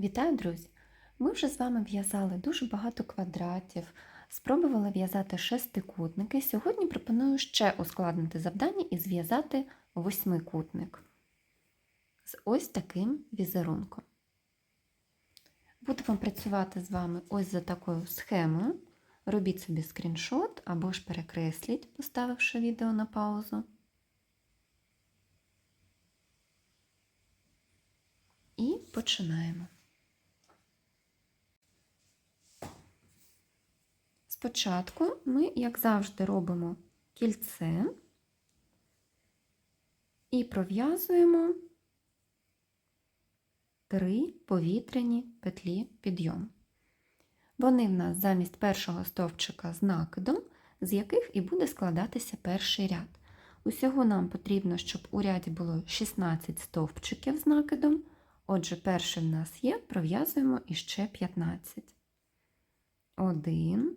Вітаю, друзі! Ми вже з вами в'язали дуже багато квадратів, спробували в'язати шестикутники. Сьогодні пропоную ще ускладнити завдання і зв'язати восьмикутник з ось таким візерунком. Будемо працювати з вами ось за такою схемою. Робіть собі скріншот або ж перекресліть, поставивши відео на паузу. І починаємо. Спочатку ми, як завжди, робимо кільце і пров'язуємо три повітряні петлі підйому. Вони в нас замість першого стовпчика з накидом, з яких і буде складатися перший ряд. Усього нам потрібно, щоб у ряді було 16 стовпчиків з накидом. Отже, перший в нас є, пров'язуємо іще 15. Один,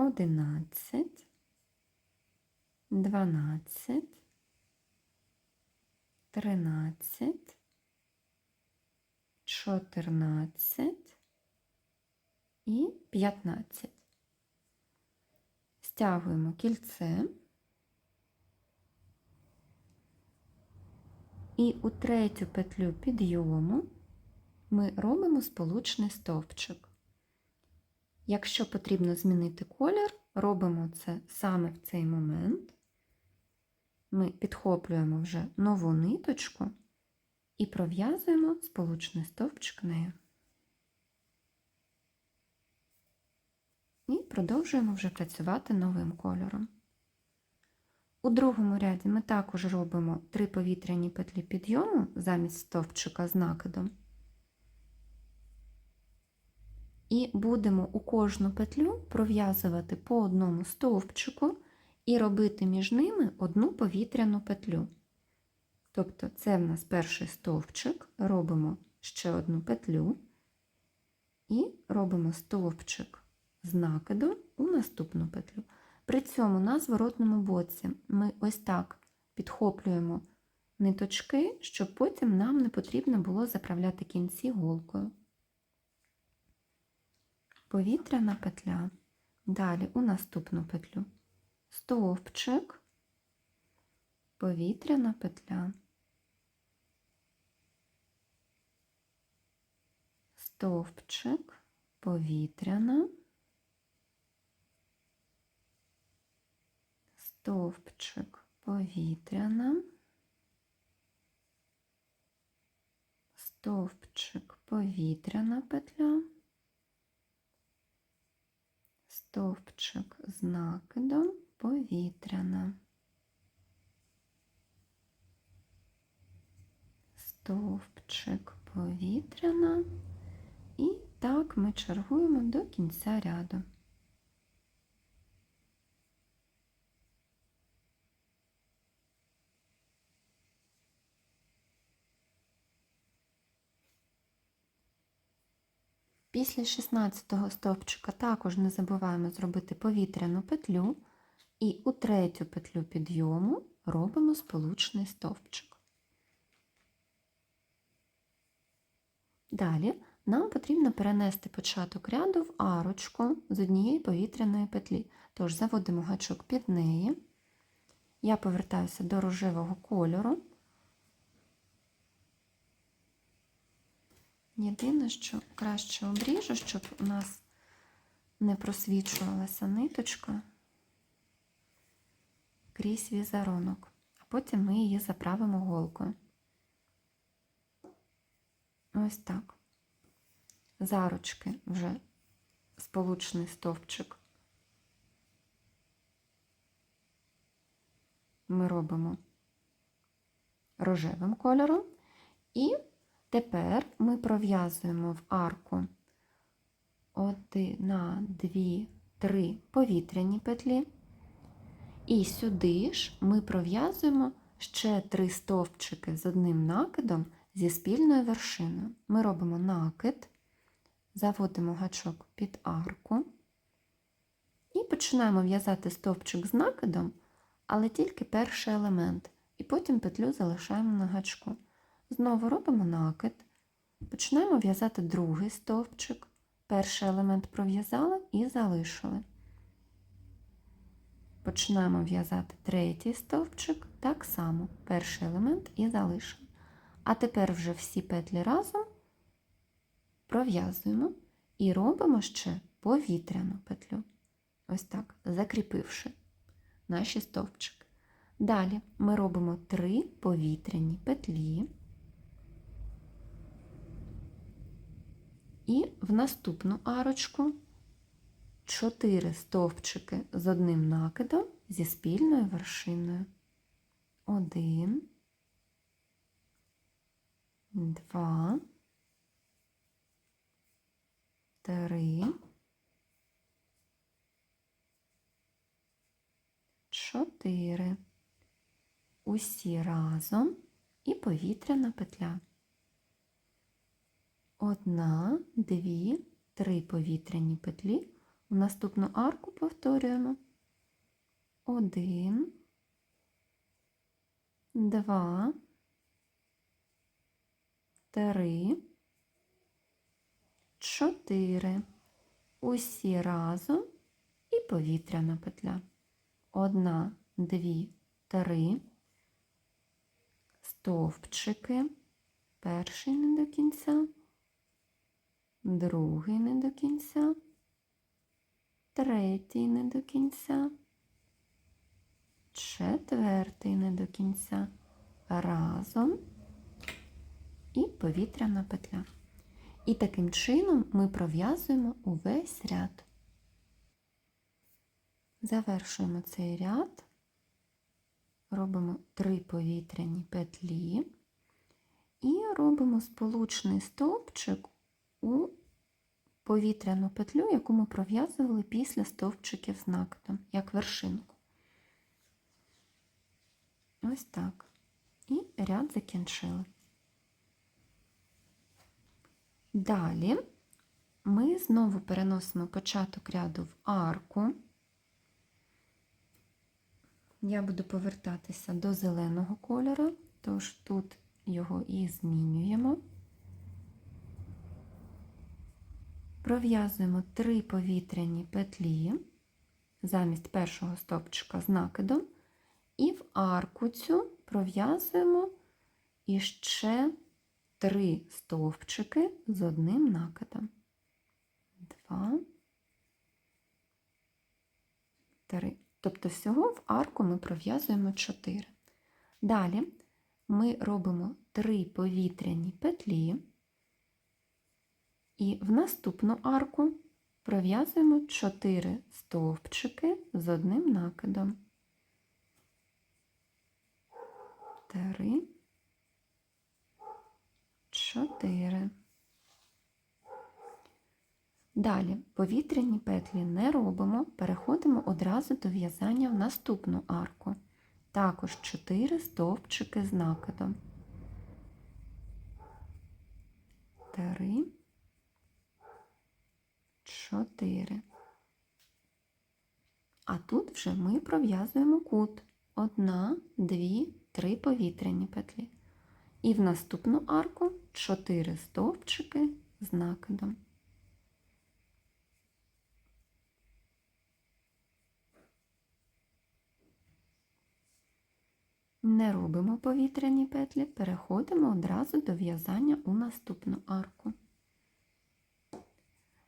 одинадцять, дванадцять, тринадцять, чотирнадцять і п'ятнадцять. Стягуємо кільце. І у третю петлю підйому ми робимо сполучний стовпчик. Якщо потрібно змінити колір, робимо це саме в цей момент. Ми підхоплюємо вже нову ниточку і пров'язуємо сполучний стовпчик нею. І продовжуємо вже працювати новим кольором. У другому ряді ми також робимо три повітряні петлі підйому замість стовпчика з накидом. І будемо у кожну петлю пров'язувати по одному стовпчику і робити між ними одну повітряну петлю. Тобто це в нас перший стовпчик, робимо ще одну петлю і робимо стовпчик з накидом у наступну петлю. При цьому на зворотному боці ми ось так підхоплюємо ниточки, щоб потім нам не потрібно було заправляти кінці голкою. Повітряна петля. Далі у наступну петлю. Стовпчик, повітряна петля. Стовпчик, повітряна. стовпчик повітряна, стовпчик повітряна петля, стовпчик з накидом повітряна, стовпчик повітряна, і так ми чергуємо до кінця ряду. Після 16 стовпчика також не забуваємо зробити повітряну петлю і у третю петлю підйому робимо сполучний стовпчик. Далі нам потрібно перенести початок ряду в арочку з однієї повітряної петлі. Тож заводимо гачок під неї. Я повертаюся до рожевого кольору. Єдине, що краще обріжу, щоб у нас не просвічувалася ниточка крізь візерунок, а потім ми її заправимо голкою. Ось так. Заручки вже сполучний стовпчик. Ми робимо рожевим кольором. І тепер ми пров'язуємо в арку 1, 2, 3 повітряні петлі. І сюди ж ми пров'язуємо ще три стовпчики з одним накидом зі спільною вершиною. Ми робимо накид, заводимо гачок під арку і починаємо в'язати стовпчик з накидом, але тільки перший елемент, і потім петлю залишаємо на гачку. Знову робимо накид, починаємо в'язати другий стовпчик. Перший елемент пров'язали і залишили. Починаємо в'язати третій стовпчик, так само перший елемент і залишимо. А тепер вже всі петлі разом пров'язуємо і робимо ще повітряну петлю. Ось так, закріпивши наші стовпчики. Далі ми робимо три повітряні петлі. І в наступну арочку 4 стовпчики з одним накидом зі спільною вершиною. Один, два, три, чотири. Усі разом і повітряна петля. Одна, дві, три повітряні петлі. У наступну арку повторюємо. Один, два, три, чотири. Усі разом і повітряна петля. Одна, дві, три. Стовпчики. Перший не до кінця, другий не до кінця. Третій не до кінця, четвертий не до кінця, разом. І повітряна петля. І таким чином ми пров'язуємо увесь ряд. Завершуємо цей ряд, робимо три повітряні петлі. І робимо сполучний стовпчик у повітряну петлю, яку ми пров'язували після стовпчиків з накидом, як вершинку. Ось так. І ряд закінчили. Далі ми знову переносимо початок ряду в арку. Я буду повертатися до зеленого кольору, тож тут його і змінюємо. Пров'язуємо три повітряні петлі замість першого стовпчика з накидом, і в арку цю пров'язуємо іще три стовпчики з одним накидом. Два, три. Тобто всього в арку ми пров'язуємо 4. Далі ми робимо три повітряні петлі. І в наступну арку пров'язуємо 4 стовпчики з одним накидом. 3, 4. Далі повітряні петлі не робимо, переходимо одразу до в'язання в наступну арку. Також 4 стовпчики з накидом. 3, 4. А тут вже ми пров'язуємо кут. Одна, дві, три повітряні петлі. І в наступну арку 4 стовпчики з накидом. Не робимо повітряні петлі, переходимо одразу до в'язання у наступну арку.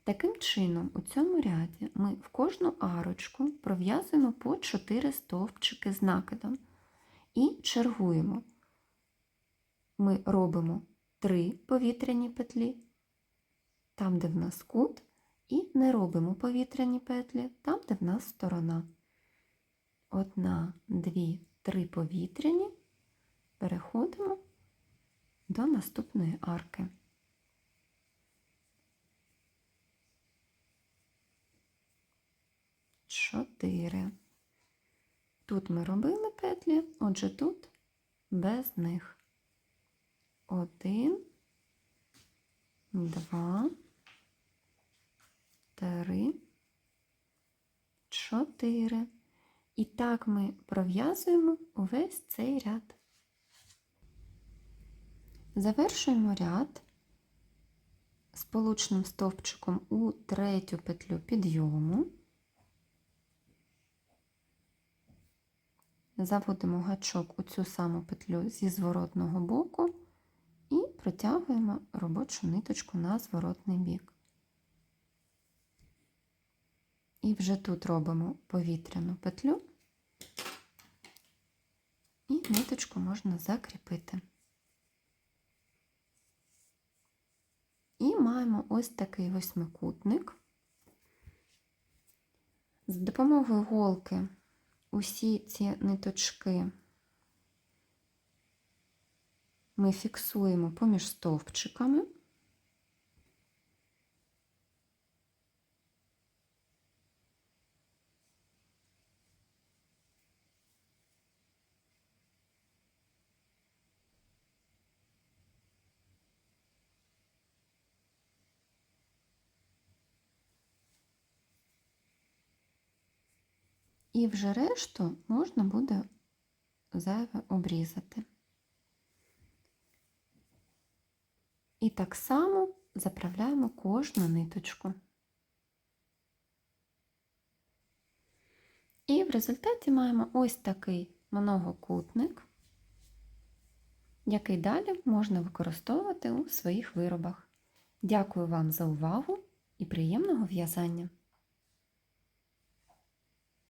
Таким чином, у цьому ряді ми в кожну арочку пров'язуємо по 4 стовпчики з накидом і чергуємо. Ми робимо 3 повітряні петлі, там, де в нас кут, і не робимо повітряні петлі, там, де в нас сторона. Одна, дві, три повітряні, переходимо до наступної арки. Чотири. Тут ми робили петлі, отже тут без них. Один, два, три, чотири. І так ми пров'язуємо увесь цей ряд. Завершуємо ряд сполучним стовпчиком у третю петлю підйому. Заводимо гачок у цю саму петлю зі зворотного боку і протягуємо робочу ниточку на зворотний бік. І вже тут робимо повітряну петлю, і ниточку можна закріпити. І маємо ось такий восьмикутник. З допомогою голки усі ці ниточки ми фіксуємо поміж стовпчиками. І вже решту можна буде зайве обрізати. І так само заправляємо кожну ниточку. І в результаті маємо ось такий многокутник, який далі можна використовувати у своїх виробах. Дякую вам за увагу і приємного в'язання!